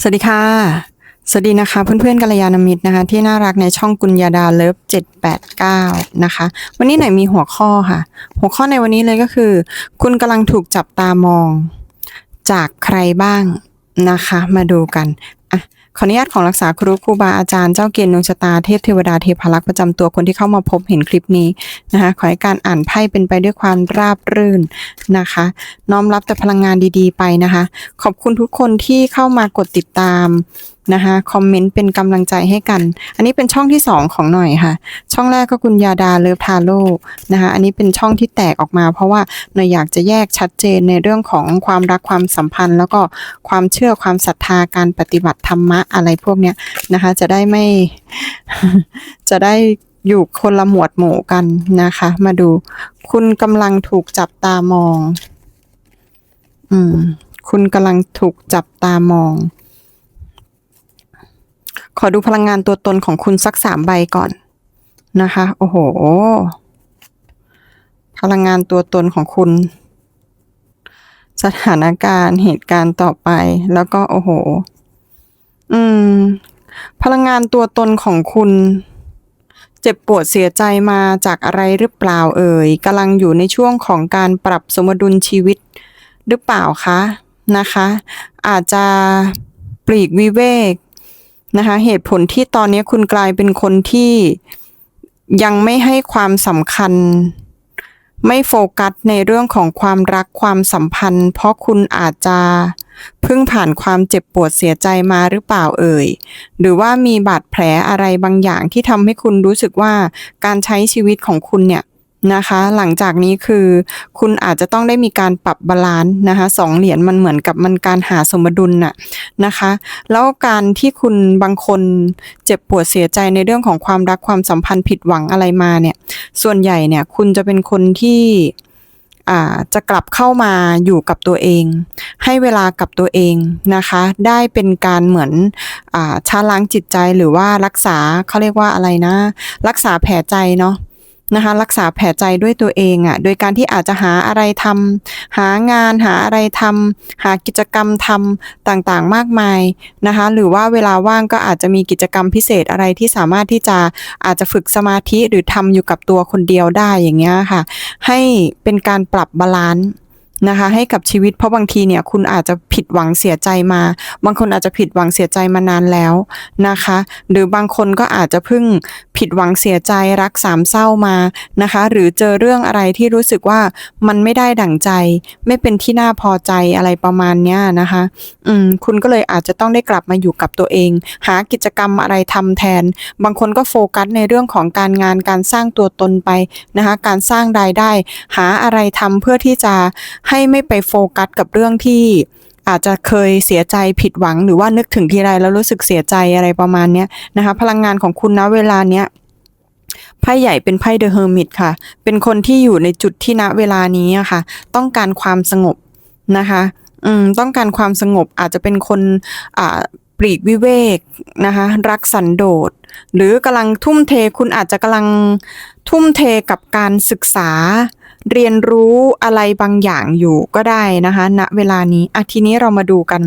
สวัสดีค่ะ สวัสดีนะคะ เพื่อนๆกัลยาณมิตรนะคะ ที่น่ารักในช่องกุญญาดาเลิฟ789 นะคะ วันนี้หน่อยมีหัวข้อค่ะ หัวข้อในวันนี้เลยก็คือ คุณกำลังถูกจับตามอง จากใครบ้างนะคะ มาดูกันอะ ขออนุญาตของรักษาครูครูบาอาจารย์เจ้าเกียรติดวงชะตาเทพเทวดาเทพารักษ์ประจำตัวคนที่เข้ามาพบเห็นคลิปนี้นะคะขอให้การอ่านไพ่เป็นไปด้วยความราบรื่นนะคะ น้อมรับแต่พลังงานดีๆ ไปนะคะ ขอบคุณทุกคนที่เข้ามากดติดตาม นะคะคอมเมนต์เป็นกำลังใจให้กัน อันนี้เป็นช่องที่ 2 ของหน่อยค่ะ ช่องแรกก็คุณยาดาเลิฟทาโร่นะคะอันนี้เป็นช่องที่แตกออกมา เพราะว่าหน่อยอยากจะแยกชัดเจนในเรื่องของความรักความสัมพันธ์ แล้วก็ความเชื่อความศรัทธาการปฏิบัติธรรมะอะไรพวกเนี้ยนะคะจะได้ไม่จะได้อยู่คนละหมวดหมู่กันนะคะ มาดูคุณกำลังถูกจับตามอง อืม คุณกำลังถูกจับตามอง ขอดูพลังงานตัวตนของคุณสักสามใบก่อนนะคะ โอ้โห พลังงานตัวตนของคุณ สถานการณ์เหตุการณ์ต่อไป แล้วก็โอ้โห อืม พลังงานตัวตนของคุณ เจ็บปวดเสียใจมาจากอะไรหรือเปล่าเอ่ยกำลังอยู่ในช่วงของการปรับสมดุลชีวิตหรือเปล่าคะนะคะ อาจจะปลีกวิเวก นะคะ เหตุผลที่ตอนนี้คุณกลายเป็นคนที่ยังไม่ให้ความสำคัญ ไม่โฟกัสในเรื่องของความรักความสัมพันธ์ เพราะคุณอาจจะเพิ่งผ่านความเจ็บปวดเสียใจมาหรือเปล่าเอ่ย หรือว่ามีบาดแผลอะไรบางอย่างที่ทำให้คุณรู้สึกว่าการใช้ชีวิตของคุณเนี่ย นะคะ หลังจากนี้คือคุณอาจจะต้องได้มีการปรับบาลานซ์นะคะสองเหรียญมันเหมือนกับมันการหาสมดุลน่ะนะคะ แล้วการที่คุณบางคนเจ็บปวดเสียใจในเรื่องของความรักความสัมพันธ์ผิดหวังอะไรมาเนี่ยส่วนใหญ่เนี่ยคุณจะเป็นคนที่อ่าจะกลับเข้ามาอยู่กับตัวเอง ให้เวลากับตัวเองนะคะ ได้เป็นการเหมือนอาชาล้างจิตใจหรือว่ารักษาเขาเรียกว่าอะไรนะ รักษาแผลใจเนาะ นะคะรักษาแผลใจด้วยตัวเองอะ่ะโดยการที่อาจจะหาอะไรทำหางานหาอะไรทำหากิจกรรมทำต่างๆมากมายนะคะหรือว่าเวลาว่างก็อาจจะมีกิจกรรมพิเศษอะไรที่สามารถที่จะอาจจะฝึกสมาธิหรือทำอยู่กับตัวคนเดียวได้อย่างเงี้ยค่ะ ให้เป็นการปรับบาลานซ์ นะคะให้กับชีวิตเพราะบางทีเนี่ยคุณอาจจะผิดหวังเสียใจมา บางคนอาจจะผิดหวังเสียใจมานานแล้วนะคะ หรือบางคนก็อาจจะเพิ่งผิดหวังเสียใจรักสามเศร้ามานะคะ หรือเจอเรื่องอะไรที่รู้สึกว่ามันไม่ได้ดั่งใจ ไม่เป็นที่น่าพอใจอะไรประมาณเนี้ยนะคะอืมคุณก็เลยอาจจะต้องได้กลับมาอยู่กับตัวเอง หากิจกรรมอะไรทำแทน บางคนก็โฟกัสในเรื่องของการงานการสร้างตัวตนไปนะคะ การสร้างรายได้ หาอะไรทำเพื่อที่จะให้ไม่ไปโฟกัสกับเรื่องที่อาจจะเคยเสียใจผิดหวัง หรือว่านึกถึงทีไรแล้วรู้สึกเสียใจอะไรประมาณนี้นะคะ พลังงานของคุณนะเวลาเนี้ยไพ่ใหญ่เป็นไพ่เดอะเฮอร์มิตค่ะ เป็นคนที่อยู่ในจุดที่ณเวลานี้ะค่ะ ต้องการความสงบนะคะอืมต้องการความสงบอาจจะเป็นคนอ่าปลีกวิเวกนะคะ รักสันโดษ หรือกำลังทุ่มเทคุณอาจจะกำลังทุ่มเทกับการศึกษา เรียนรู้อะไรบางอย่างอยู่ก็ได้นะคะ ณเวลานี้อะทีนี้เรามาดูกัน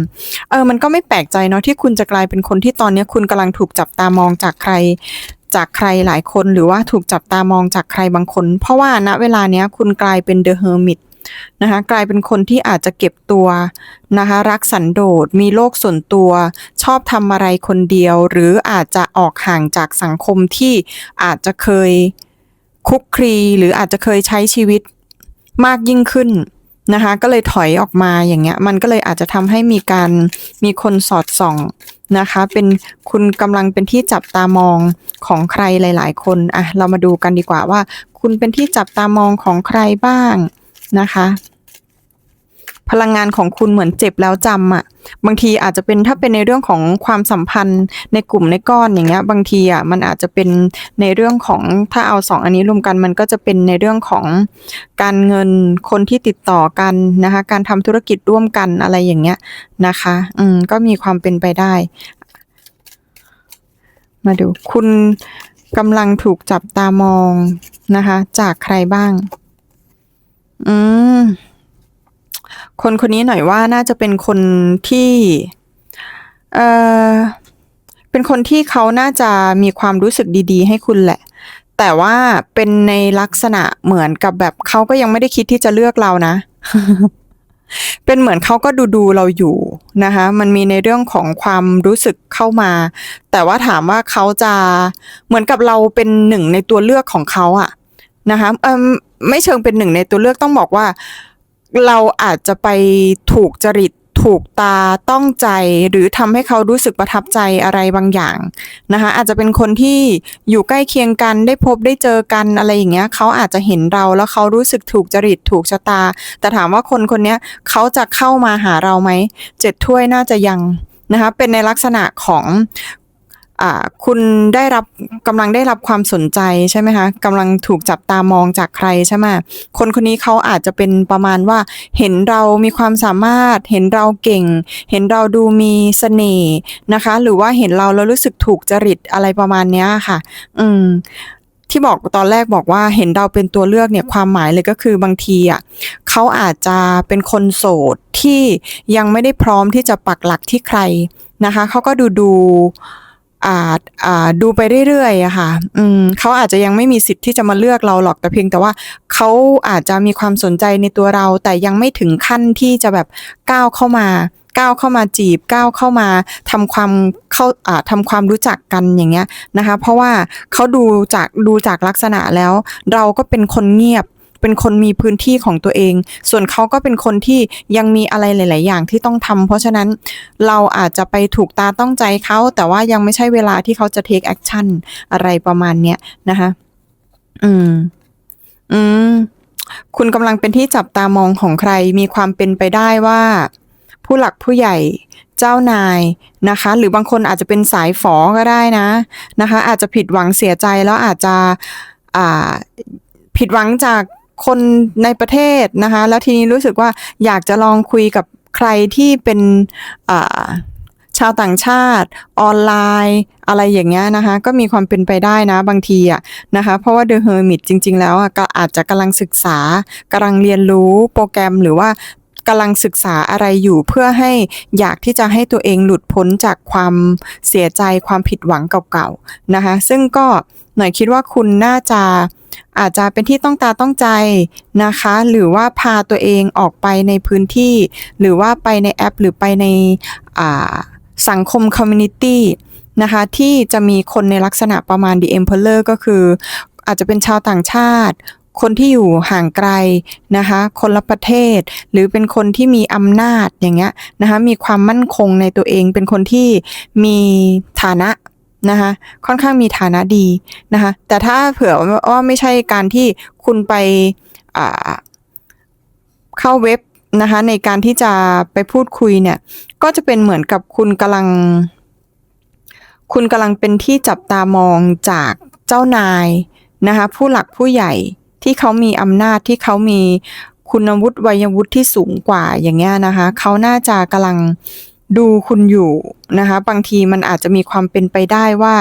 เออมันก็ไม่แปลกใจเนาะที่คุณจะกลายเป็นคนที่ตอนนี้คุณกำลังถูกจับตามองจากใครจากใครหลายคนหรือว่าถูกจับตามองจากใครบางคน เพราะว่าณเวลาเนี้ยคุณกลายเป็นเดอะเฮอร์มิตนะคะกลายเป็นคนที่อาจจะเก็บตัวนะคะรักสันโดษมีโลกส่วนตัว ชอบทำอะไรคนเดียว หรืออาจจะออกห่างจากสังคมที่อาจจะเคย คุกคลีหรืออาจจะเคยใช้ชีวิตมากยิ่งขึ้นนะคะ ก็เลยถอยออกมาอย่างเงี้ย มันก็เลยอาจจะทำให้มีการมีคนสอดส่องนะคะ เป็นคุณกำลังเป็นที่จับตามองของใครหลาย ๆ คนอะเรามาดูกันดีกว่าว่า คุณเป็นที่จับตามองของใครบ้างนะคะ พลังงานของคุณเหมือนเจ็บแล้วจำอะ บางทีอาจจะเป็นถ้าเป็นในเรื่องของความสัมพันธ์ในกลุ่มในก้อนอย่างเงี้ย บางทีอะมันอาจจะเป็นในเรื่องของถ้าเอาสองอันนี้รวมกันมันก็จะเป็นในเรื่องของการเงินคนที่ติดต่อกันนะคะ การทำธุรกิจร่วมกันอะไรอย่างเงี้ยนะคะ อืมก็มีความเป็นไปได้ มาดูคุณกำลังถูกจับตามองนะคะ จากใครบ้าง อืม คนคนนี้หน่อยว่าน่าจะเป็นคนที่เออเป็นคนที่เขาน่าจะมีความรู้สึกดีๆ ให้คุณแหละ แต่ว่าเป็นในลักษณะเหมือนกับแบบเขาก็ยังไม่ได้คิดที่จะเลือกเรานะ เป็นเหมือนเขาก็ดูดูๆเราอยู่นะคะ มันมีในเรื่องของความรู้สึกเข้ามา แต่ว่าถามว่าเขาจะเหมือนกับเราเป็นหนึ่งในตัวเลือกของเขาอะนะคะเออไม่เชิงเป็นหนึ่งในตัวเลือกต้องบอกว่า เราอาจจะไปถูกจริตถูกตาต้องใจหรือทำให้เขารู้สึกประทับใจอะไรบางอย่างนะคะอาจจะเป็นคนที่อยู่ใกล้เคียงกันได้พบได้เจอกันอะไรอย่างเงี้ยเขาอาจจะเห็นเราแล้วเขารู้สึกถูกจริตถูกชะตา แต่ถามว่าคนคนนี้เขาจะเข้ามาหาเราไหมเจ็ดถ้วยน่าจะยังนะคะเป็นในลักษณะของ คุณได้รับกำลังได้รับความสนใจใช่ไหมคะกำลังถูกจับตามองจากใครใช่ไหมคนคนนี้เขาอาจจะเป็นประมาณว่า เห็นเรามีความสามารถ เห็นเราเก่ง เห็นเราดูมีเสน่ห์นะคะ หรือว่าเห็นเราแล้วรู้สึกถูกจริตอะไรประมาณเนี้ยค่ะ อืมที่บอกตอนแรกบอกว่าเห็นเราเป็นตัวเลือกเนี่ยความหมายเลยก็คือบางทีอะเขาอาจจะเป็นคนโสดที่ยังไม่ได้พร้อมที่จะปักหลักที่ใครนะคะเขาก็ดูดู ดูไปเรื่อยๆอะค่ะเขาอาจจะยังไม่มีสิทธิ์ที่จะมาเลือกเราหรอกแต่เพียงแต่ว่าเขาอาจจะมีความสนใจในตัวเรา แต่ยังไม่ถึงขั้นที่จะแบบก้าวเข้ามา ก้าวเข้ามาจีบก้าวเข้ามาทำความเข้าทำความรู้จักกันอย่างเงี้ยนะคะ เพราะว่าเขาดูจากดูจากลักษณะแล้ว เราก็เป็นคนเงียบ เป็นคนมีพื้นที่ของตัวเอง ส่วนเขาก็เป็นคนที่ยังมีอะไรหลาย ๆ อย่างที่ต้องทำเพราะฉะนั้นเราอาจจะไปถูกตาต้องใจเขา แต่ว่ายังไม่ใช่เวลาที่เขาจะ take action อะไรประมาณเนี้ยนะคะ อืม อืม คุณกำลังเป็นที่จับตามองของใคร มีความเป็นไปได้ว่า ผู้หลักผู้ใหญ่เจ้านายนะคะ หรือบางคนอาจจะเป็นสายฝอก็ได้นะนะคะ อาจจะผิดหวังเสียใจแล้วอาจจะผิดหวังจาก คนในประเทศนะคะ แล้วทีนี้รู้สึกว่าอยากจะลองคุยกับใครที่เป็นชาวต่างชาติออนไลน์อะไรอย่างเงี้ยนะคะ ก็มีความเป็นไปได้นะบางทีอะนะคะ เพราะว่า The Hermit จริง ๆ แล้วอะก็อาจจะกำลังศึกษากำลังเรียนรู้โปรแกรมหรือว่ากำลังศึกษาอะไรอยู่เพื่อให้อยากที่จะให้ตัวเองหลุดพ้นจากความเสียใจความผิดหวังเก่าๆนะคะ ซึ่งก็หน่อยคิดว่าคุณน่าจะ อาจจะเป็นที่ต้องตาต้องใจนะคะ หรือว่าพาตัวเองออกไปในพื้นที่ หรือว่าไปในแอป หรือไปในสังคมคอมมูนิตี้นะคะที่จะมีคนในลักษณะประมาณ The Emperor ก็คือ อาจจะเป็นชาวต่างชาติ คนที่อยู่ห่างไกลนะคะ คนละประเทศ หรือเป็นคนที่มีอำนาจอย่างเงี้ยนะคะมีความมั่นคงในตัวเองเป็นคนที่มีฐานะ นะคะค่อนข้างมีฐานะดีนะคะแต่ถ้าเผื่อว่าไม่ใช่การที่คุณไปเข้าเว็บนะคะในการที่จะไปพูดคุยเนี่ยก็จะเป็นเหมือนกับคุณกำลัง คุณกำลังเป็นที่จับตามองจากเจ้านายนะคะผู้หลักผู้ใหญ่ที่เขามีอำนาจที่เขามีคุณวุฒิวัยวุฒิที่สูงกว่าอย่างเงี้ยนะคะเขาน่าจะกำลัง ดูคุณอยู่นะคะ บางทีมันอาจจะมีความเป็นไปได้ว่า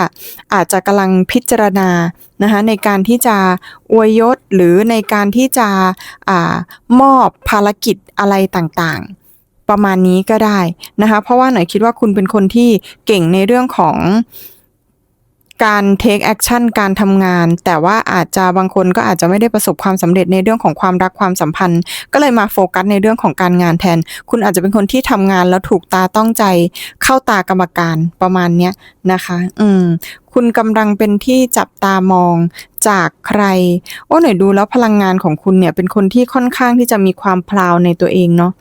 อาจจะกำลังพิจารณานะคะในการที่จะอวยยศหรือในการที่จะอมอบภารกิจอะไรต่างๆ ประมาณนี้ก็ได้นะคะ เพราะว่าหน่อยคิดว่าคุณเป็นคนที่เก่งในเรื่องของ การ take action การทำงาน แต่ว่าอาจจะบางคนก็อาจจะไม่ได้ประสบความสำเร็จในเรื่องของความรักความสัมพันธ์ ก็เลยมาโฟกัสในเรื่องของการงานแทน คุณอาจจะเป็นคนที่ทำงานแล้วถูกตาต้องใจเข้าตากรรมการประมาณเนี้ยนะคะ อืม คุณกำลังเป็นที่จับตามองจากใคร โอ้หน่อยดูแล้วพลังงานของคุณเนี่ยเป็นคนที่ค่อนข้างที่จะมีความพลาวในตัวเองเนาะ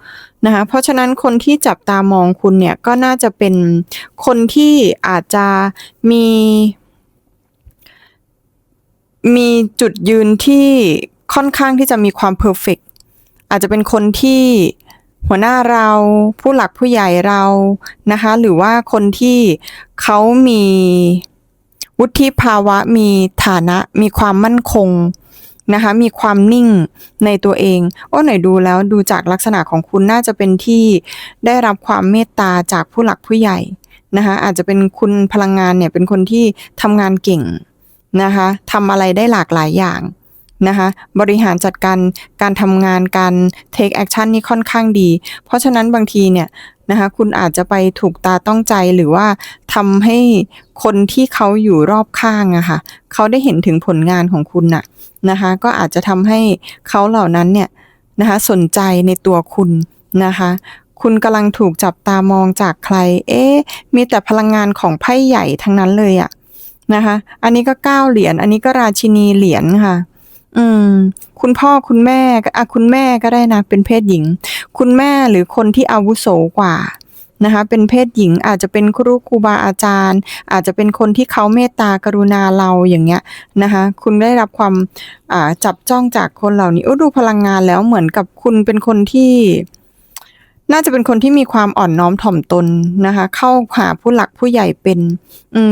นะคะเพราะฉะนั้นคนที่จับตามองคุณเนี่ยก็น่าจะเป็นคนที่อาจจะมี มีจุดยืนที่ค่อนข้างที่จะมีความเพอร์เฟกอาจจะเป็นคนที่หัวหน้าเราผู้หลักผู้ใหญ่เรานะคะ หรือว่าคนที่เขามีวุฒิภาวะมีฐานะมีความมั่นคงนะคะ มีความนิ่งในตัวเองโอ้หน่อยดูแล้วดูจากลักษณะของคุณน่าจะเป็นที่ได้รับความเมตตาจากผู้หลักผู้ใหญ่นะคะอาจจะเป็นคุณพลังงานเนี่ยเป็นคนที่ทำงานเก่ง นะคะทำอะไรได้หลากหลายอย่างนะคะบริหารจัดการการทำงานการ take action นี่ค่อนข้างดี เพราะฉะนั้นบางทีเนี่ยนะคะคุณอาจจะไปถูกตาต้องใจหรือว่าทำให้คนที่เขาอยู่รอบข้างอะค่ะเขาได้เห็นถึงผลงานของคุณน่ะนะคะก็อาจจะทำให้เขาเหล่านั้นเนี่ยนะคะสนใจในตัวคุณนะคะคุณกำลังถูกจับตามองจากใคร เอ๊มีแต่พลังงานของไพ่ใหญ่ทั้งนั้นเลยอะ นะคะ อันนี้ก็เก้าเหรียญ อันนี้ก็ราชินีเหรียญค่ะ อืม คุณพ่อคุณแม่อะคุณแม่ก็ได้นะ เป็นเพศหญิง คุณแม่หรือคนที่อาวุโสกว่านะคะ เป็นเพศหญิงอาจจะเป็นครูครูบาอาจารย์ อาจจะเป็นคนที่เขาเมตตากรุณาเราอย่างเงี้ยนะคะ คุณได้รับความอ่าจับจ้องจากคนเหล่านี้โอ้ดูพลังงานแล้วเหมือนกับคุณเป็นคนที่ น่าจะเป็นคนที่มีความอ่อนน้อมถ่อมตนนะคะ เข้าหาผู้หลักผู้ใหญ่เป็น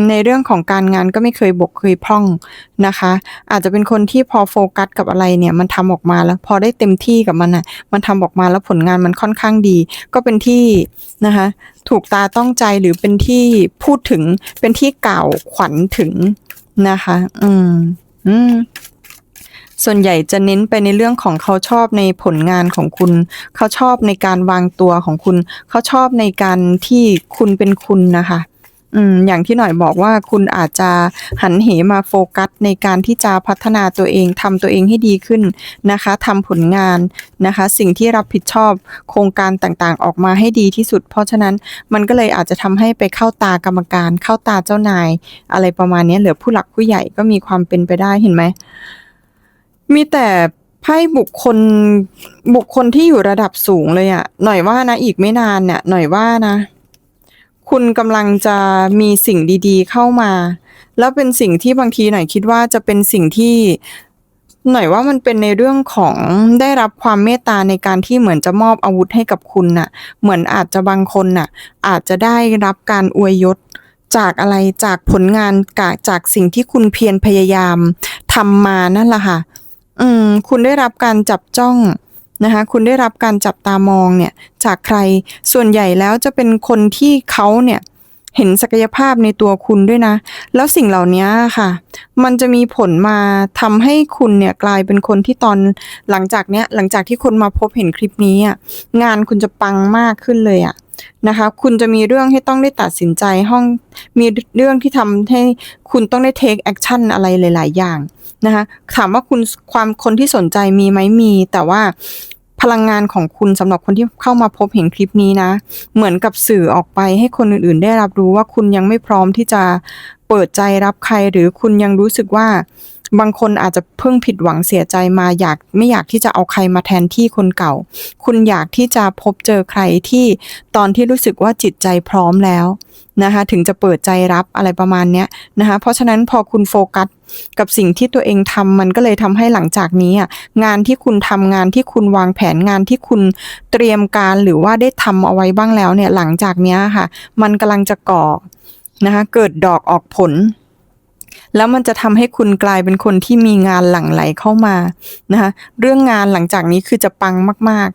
ในเรื่องของการงานก็ไม่เคยบกเคยพร่องนะคะ อาจจะเป็นคนที่พอโฟกัสกับอะไรเนี่ย มันทำออกมาแล้ว พอได้เต็มที่กับมันอะ มันทำออกมาแล้วผลงานมันค่อนข้างดี ก็เป็นที่นะคะ ถูกตาต้องใจหรือเป็นที่พูดถึงเป็นที่กล่าวขวัญถึงนะคะ อืม อืม ส่วนใหญ่จะเน้นไปในเรื่องของเขาชอบในผลงานของคุณ เขาชอบในการวางตัวของคุณ เขาชอบในการที่คุณเป็นคุณนะคะอืมอย่างที่หน่อยบอกว่าคุณอาจจะหันเหมาโฟกัสในการที่จะพัฒนาตัวเองทำตัวเองให้ดีขึ้นนะคะทำผลงานนะคะ สิ่งที่รับผิดชอบโครงการต่างๆ ออกมาให้ดีที่สุด เพราะฉะนั้นมันก็เลยอาจจะทำให้ไปเข้าตากรรมการ เข้าตาเจ้านาย อะไรประมาณนี้เหลือผู้หลักผู้ใหญ่ก็มีความเป็นไปได้เห็นไหม มีแต่ไพ่บุคคลบุคคลที่อยู่ระดับสูงเลยอะหน่อยว่านะอีกไม่นานเนี่ย หน่อยว่านะ คุณกำลังจะมีสิ่งดีๆเข้ามา แล้วเป็นสิ่งที่บางทีหน่อยคิดว่าจะเป็นสิ่งที่หน่อยว่ามันเป็นในเรื่องของได้รับความเมตตาในการที่เหมือนจะมอบอาวุธให้กับคุณน่ะ เหมือนอาจจะบางคนน่ะ อาจจะได้รับการอวยยศจากอะไรจากผลงานกจากสิ่งที่คุณเพียรพยายามทำมานั่นแหละค่ะ อืมคุณได้รับการจับจ้องนะคะคุณได้รับการจับตามองเนี่ยจากใครส่วนใหญ่แล้วจะเป็นคนที่เขาเนี่ยเห็นศักยภาพในตัวคุณด้วยนะ แล้วสิ่งเหล่านี้ค่ะ มันจะมีผลมาทำให้คุณเนี่ยกลายเป็นคนที่ตอนหลังจากเนี้ยหลังจากที่คนมาพบเห็นคลิปนี้อะงานคุณจะปังมากขึ้นเลยอะนะคะคุณจะมีเรื่องให้ต้องได้ตัดสินใจห้องมีเรื่องที่ทำให้คุณต้องได้ take action อะไรหลาย ๆ อย่าง นะคะถามว่าคุณความคนที่สนใจมีไหมมี แต่ว่าพลังงานของคุณสำหรับคนที่เข้ามาพบเห็นคลิปนี้นะ เหมือนกับสื่อออกไปให้คนอื่นๆ ได้รับรู้ว่าคุณยังไม่พร้อมที่จะเปิดใจรับใคร หรือคุณยังรู้สึกว่าบางคนอาจจะเพิ่งผิดหวังเสียใจมาอยากไม่อยากที่จะเอาใครมาแทนที่คนเก่า คุณอยากที่จะพบเจอใครที่ตอนที่รู้สึกว่าจิตใจพร้อมแล้ว นะคะถึงจะเปิดใจรับอะไรประมาณเนี้ยนะคะเพราะฉะนั้นพอคุณโฟกัสกับสิ่งที่ตัวเองทำมันก็เลยทำให้หลังจากนี้อะงานที่คุณทำงานที่คุณวางแผนงานที่คุณเตรียมการหรือว่าได้ทำเอาไว้บ้างแล้วเนี่ยหลังจากเนี้ยค่ะ มันกำลังจะก่อนะคะเกิดดอกออกผลแล้วมันจะทำให้คุณกลายเป็นคนที่มีงานหลั่งไหลเข้ามานะคะเรื่องงานหลังจากนี้คือจะปังมาก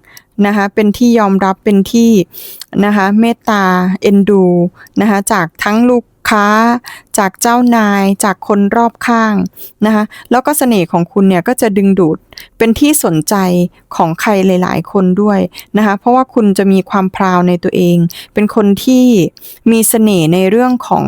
นะคะเป็นที่ยอมรับเป็นที่นะคะเมตตาเอ็นดูนะคะจากทั้งลูกค้า จากเจ้านายจากคนรอบข้างนะคะแล้วก็เสน่ห์ของคุณเนี่ยก็จะดึงดูดเป็นที่สนใจของใครหลาย ๆ คนด้วยนะคะเพราะว่าคุณจะมีความพราวในตัวเอง เป็นคนที่มีเสน่ห์ในเรื่องของ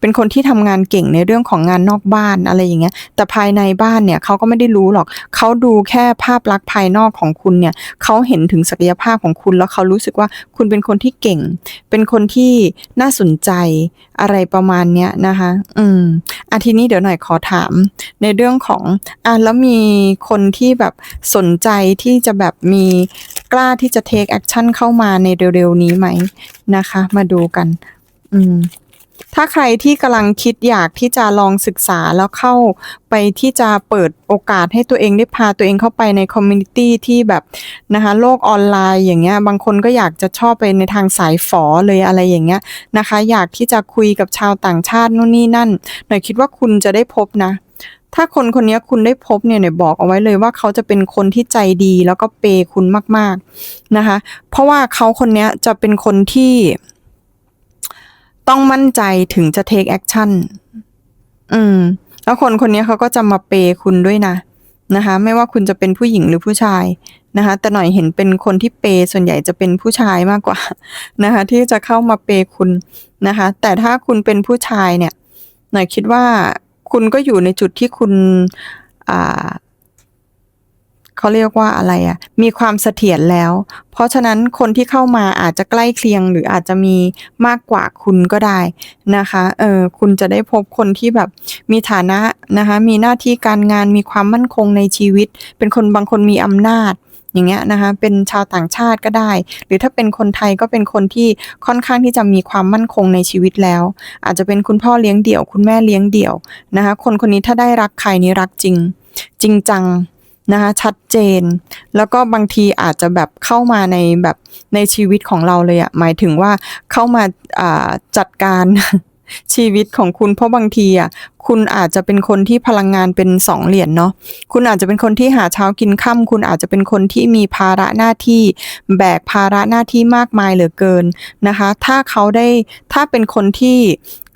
เป็นคนที่ทำงานเก่งในเรื่องของงานนอกบ้านอะไรอย่างเงี้ยแต่ภายในบ้านเนี่ยเขาก็ไม่ได้รู้หรอกเขาดูแค่ภาพลักษณ์ภายนอกของคุณเนี่ยเขาเห็นถึงศักยภาพของคุณแล้วเขารู้สึกว่าคุณเป็นคนที่เก่ง เป็นคนที่น่าสนใจอะไรประมาณเนี้ยนะคะอืมอาทีนี้เดี๋ยวหน่อยขอถาม ในเรื่องของอะแล้วมีคนที่แบบสนใจที่จะแบบมีกล้าที่จะ take action เข้ามาในเร็วๆนี้ไหมนะคะ มาดูกัน อืม ถ้าใครที่กำลังคิดอยากที่จะลองศึกษาแล้วเข้าไปที่จะเปิดโอกาสให้ตัวเองได้พาตัวเองเข้าไปในคอมมูนิตี้ที่แบบนะคะโลกออนไลน์อย่างเงี้ยบางคนก็อยากจะชอบไปในทางสายฝอเลยอะไรอย่างเงี้ยนะคะ อยากที่จะคุยกับชาวต่างชาตินู่นนี่นั่นหน่อยคิดว่าคุณจะได้พบนะถ้าคนคนนี้คุณได้พบเนี่ยหน่อยบอกเอาไว้เลยว่าเขาจะเป็นคนที่ใจดีแล้วก็เปย์คุณมาก ๆนะคะ เพราะว่าเขาคนนี้จะเป็นคนที่ ต้องมั่นใจถึงจะ take action อืม แล้วคนคนนี้เขาก็จะมาเปย์คุณด้วยนะนะคะ ไม่ว่าคุณจะเป็นผู้หญิงหรือผู้ชายนะคะ แต่หน่อยเห็นเป็นคนที่เปย์ส่วนใหญ่จะเป็นผู้ชายมากกว่านะคะ ที่จะเข้ามาเปย์คุณนะคะ แต่ถ้าคุณเป็นผู้ชายเนี่ย หน่อยคิดว่าคุณก็อยู่ในจุดที่คุณอ่า เขาเรียกว่าอะไรอะ่ะมีความเสถียรแล้ว เพราะฉะนั้นคนที่เข้ามาอาจจะใกล้เคียง หรืออาจจะมีมากกว่าคุณก็ได้นะคะเออคุณจะได้พบคนที่แบบมีฐานะนะคะมีหน้าที่การงานมีความมั่นคงในชีวิต เป็นคนบางคนมีอำนาจอย่างเงี้ยนะคะเป็นชาวต่างชาติก็ได้ หรือถ้าเป็นคนไทยก็เป็นคนที่ค่อนข้างที่จะมีความมั่นคงในชีวิตแล้ว อาจจะเป็นคุณพ่อเลี้ยงเดี่ยว คุณแม่เลี้ยงเดี่ยวนะคะคนคนนี้ถ้าได้รักใครนี่รักจริง จริงจัง นะคะชัดเจน แล้วก็บางทีอาจจะแบบเข้ามาในแบบในชีวิตของเราเลยอะหมายถึงว่าเข้ามาอ่าจัดการชีวิตของคุณเพราะบางทีอะ คุณอาจจะเป็นคนที่พลังงานเป็นสองเหรียญเนาะคุณอาจจะเป็นคนที่หาเช้ากินค่ำคุณอาจจะเป็นคนที่มีภาระหน้าที่ แบกภาระหน้าที่มากมายเหลือเกินนะคะ ถ้าเขาได้ถ้าเป็นคนที่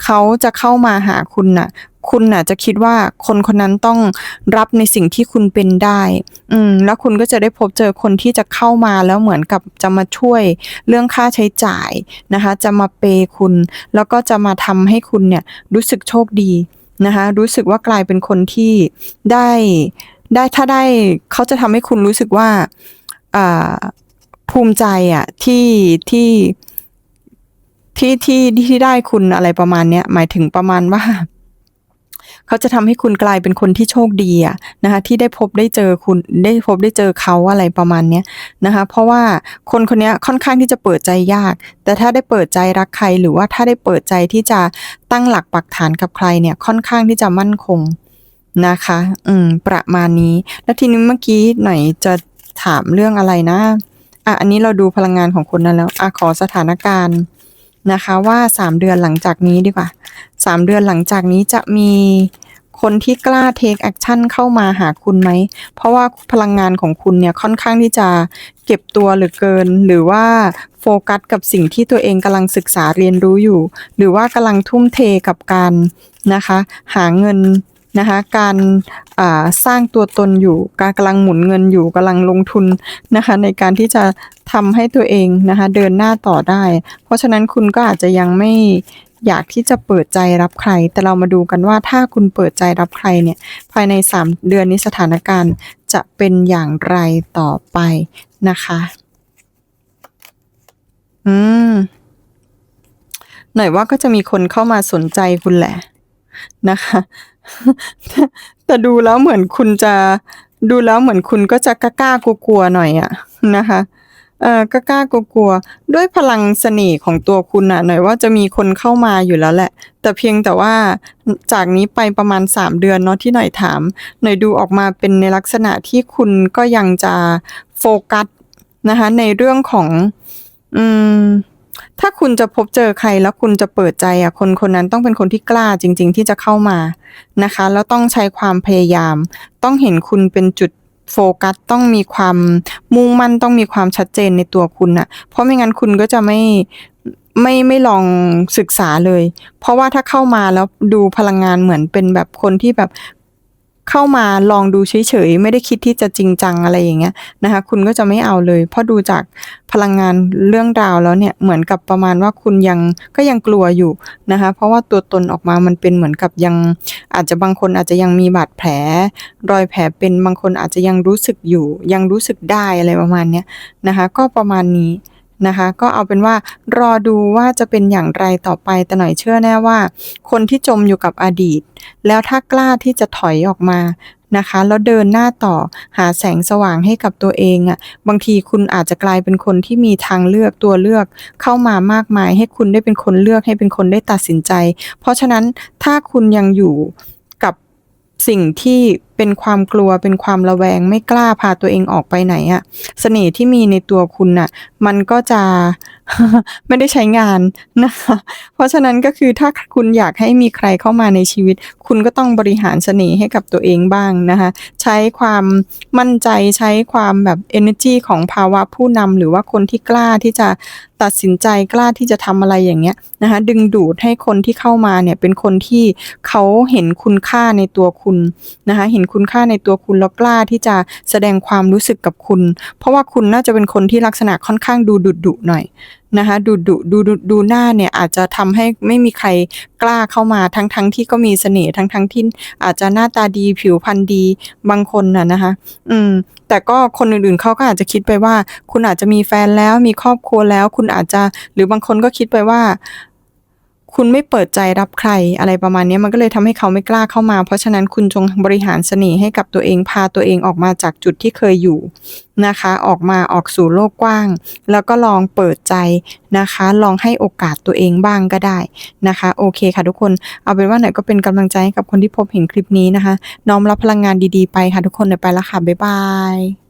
เขาจะเข้ามาหาคุณน่ะคุณน่ะจะคิดว่าคนคนนั้นต้องรับในสิ่งที่คุณเป็นได้ อืม แล้วคุณก็จะได้พบเจอคนที่จะเข้ามาแล้วเหมือนกับจะมาช่วยเรื่องค่าใช้จ่ายนะคะ จะมาเปย์คุณ แล้วก็จะมาทำให้คุณเนี่ยรู้สึกโชคดี นะคะรู้สึกว่ากลายเป็นคนที่ได้ได้ถ้าได้เขาจะทำให้คุณรู้สึกว่าภูมิใจอะที่ที่ที่ที่ที่ได้คุณอะไรประมาณเนี้ยหมายถึงประมาณว่า เขาจะทำให้คุณกลายเป็นคนที่โชคดีอะนะคะที่ได้พบได้เจอคุณได้พบได้เจอเขาอะไรประมาณเนี้ยนะคะเพราะว่าคนคนนี้ค่อนข้างที่จะเปิดใจยาก แต่ถ้าได้เปิดใจรักใคร หรือว่าถ้าได้เปิดใจที่จะตั้งหลักปักฐานกับใครเนี่ยค่อนข้างที่จะมั่นคงนะคะ อืม ประมาณนี้ แล้วทีนี้เมื่อกี้หน่อยจะถามเรื่องอะไรนะ อะ อันนี้เราดูพลังงานของคนนั้นแล้ว อะ ขอสถานการณ์ นะคะว่าสามเดือนหลังจากนี้ดีกว่าสามเดือนหลังจากนี้จะมีคนที่กล้าเทคแอคชั่นเข้ามาหาคุณไหม เพราะว่าพลังงานของคุณเนี่ยค่อนข้างที่จะเก็บตัวหลือเกิน หรือว่าโฟกัสกับสิ่งที่ตัวเองกำลังศึกษาเรียนรู้อยู่ หรือว่ากำลังทุ่มเทกับการนะคะ หาเงิน นะคะ การสร้างตัวตนอยู่ การกำลังหมุนเงินอยู่กำลังลงทุนนะคะ ในการที่จะทำให้ตัวเองนะคะ เดินหน้าต่อได้ เพราะฉะนั้นคุณก็อาจจะยังไม่อยากที่จะเปิดใจรับใคร แต่เรามาดูกันว่าถ้าคุณเปิดใจรับใครเนี่ย ภายใน 3 เดือนนี้สถานการณ์จะเป็นอย่างไรต่อไปนะคะ อืม หน่อยว่าก็จะมีคนเข้ามาสนใจคุณแหละนะคะ แต่ดูแล้วเหมือนคุณจะดูแล้วเหมือนคุณก็จะกล้าๆกลัวๆหน่อยอะนะคะเออกล้าๆกลัวๆด้วยพลังเสน่ห์ของตัวคุณน่ะหน่อยว่าจะมีคนเข้ามาอยู่แล้วแหละ แต่เพียงแต่ว่าจากนี้ไปประมาณสามเดือนเนาะที่หน่อยถาม หน่อยดูออกมาเป็นในลักษณะที่คุณก็ยังจะโฟกัสนะคะในเรื่องของ อืม ถ้าคุณจะพบเจอใครแล้วคุณจะเปิดใจอะคนคนนั้นต้องเป็นคนที่กล้าจริง ๆ ที่จะเข้ามานะคะ แล้วต้องใช้ความพยายาม ต้องเห็นคุณเป็นจุดโฟกัสต้องมีความมุ่งมั่นต้องมีความชัดเจนในตัวคุณน่ะ เพราะไม่งั้นคุณก็จะไม่ไม่ไม่ลองศึกษาเลย เพราะว่าถ้าเข้ามาแล้วดูพลังงานเหมือนเป็นแบบคนที่แบบ เข้ามาลองดูเฉยๆ ไม่ได้คิดที่จะจริงจังอะไรอย่างเงี้ยนะคะ คุณก็จะไม่เอาเลย เพราะดูจากพลังงานเรื่องราวแล้วเนี่ยเหมือนกับประมาณว่าคุณยังก็ยังกลัวอยู่นะคะ เพราะว่าตัวตนออกมามันเป็นเหมือนกับยังอาจจะบางคนอาจจะยังมีบาดแผล รอยแผลเป็นบางคนอาจจะยังรู้สึกอยู่ ยังรู้สึกได้อะไรประมาณเนี้ยนะคะ ก็ประมาณนี้นะคะก็เอาเป็นว่ารอดูว่าจะเป็นอย่างไรต่อไปแต่หน่อยเชื่อแน่ว่า คนที่จมอยู่กับอดีต แล้วถ้ากล้าที่จะถอยออกมานะคะ แล้วเดินหน้าต่อหาแสงสว่างให้กับตัวเองอะ่ะบางทีคุณอาจจะกลายเป็นคนที่มีทางเลือกตัวเลือกเข้ามามากมาย ให้คุณได้เป็นคนเลือกให้เป็นคนได้ตัดสินใจ เพราะฉะนั้นถ้าคุณยังอยู่กับสิ่งที่ เป็นความกลัวเป็นความระแวงไม่กล้าพาตัวเองออกไปไหนอะเสน่ห์ที่มีในตัวคุณน่ะ มันก็จะไม่ได้ใช้งานนะคะ เพราะฉะนั้นก็คือถ้าคุณอยากให้มีใครเข้ามาในชีวิต คุณก็ต้องบริหารเสน่ห์ให้กับตัวเองบ้างนะคะ ใช้ความมั่นใจใช้ความแบบ energy ของภาวะผู้นำหรือว่าคนที่กล้าที่จะตัดสินใจกล้าที่จะทำอะไรอย่างเงี้ยนะคะ ดึงดูดให้คนที่เข้ามาเนี่ยเป็นคนที่เขาเห็นคุณค่าในตัวคุณนะคะ เห็นคุณค่าในตัวคุณแล้วกล้าที่จะแสดงความรู้สึกกับคุณ เพราะว่าคุณน่าจะเป็นคนที่ลักษณะค่อนข้างดูดุดุหน่อยนะคะดูดุดูดูดูหน้าเนี่ยอาจจะทำให้ไม่มีใครกล้าเข้ามาทั้งทั้งที่ก็มีเสน่ห์ทั้งทั้งที่อาจจะหน้าตาดีผิวพรรณดีบางคนน่ะนะคะ อืม แต่ก็คนอื่นๆเขาก็อาจจะคิดไปว่า คุณอาจจะมีแฟนแล้วมีครอบครัวแล้ว คุณอาจจะหรือบางคนก็คิดไปว่า คุณไม่เปิดใจรับใครอะไรประมาณนี้มันก็เลยทำให้เขาไม่กล้าเข้ามา เพราะฉะนั้นคุณจงบริหารเสน่ห์ให้กับตัวเองพาตัวเองออกมาจากจุดที่เคยอยู่นะคะ ออกมาออกสู่โลกกว้าง แล้วก็ลองเปิดใจนะคะ ลองให้โอกาสตัวเองบ้างก็ได้นะคะ โอเคค่ะทุกคนเอาเป็นว่าไหนก็เป็นกำลังใจให้กับคนที่พบเห็นคลิปนี้นะคะ น้อมรับพลังงานดีๆไปค่ะทุกคนเดี๋ยวไปแล้วค่ะบ๊ายบาย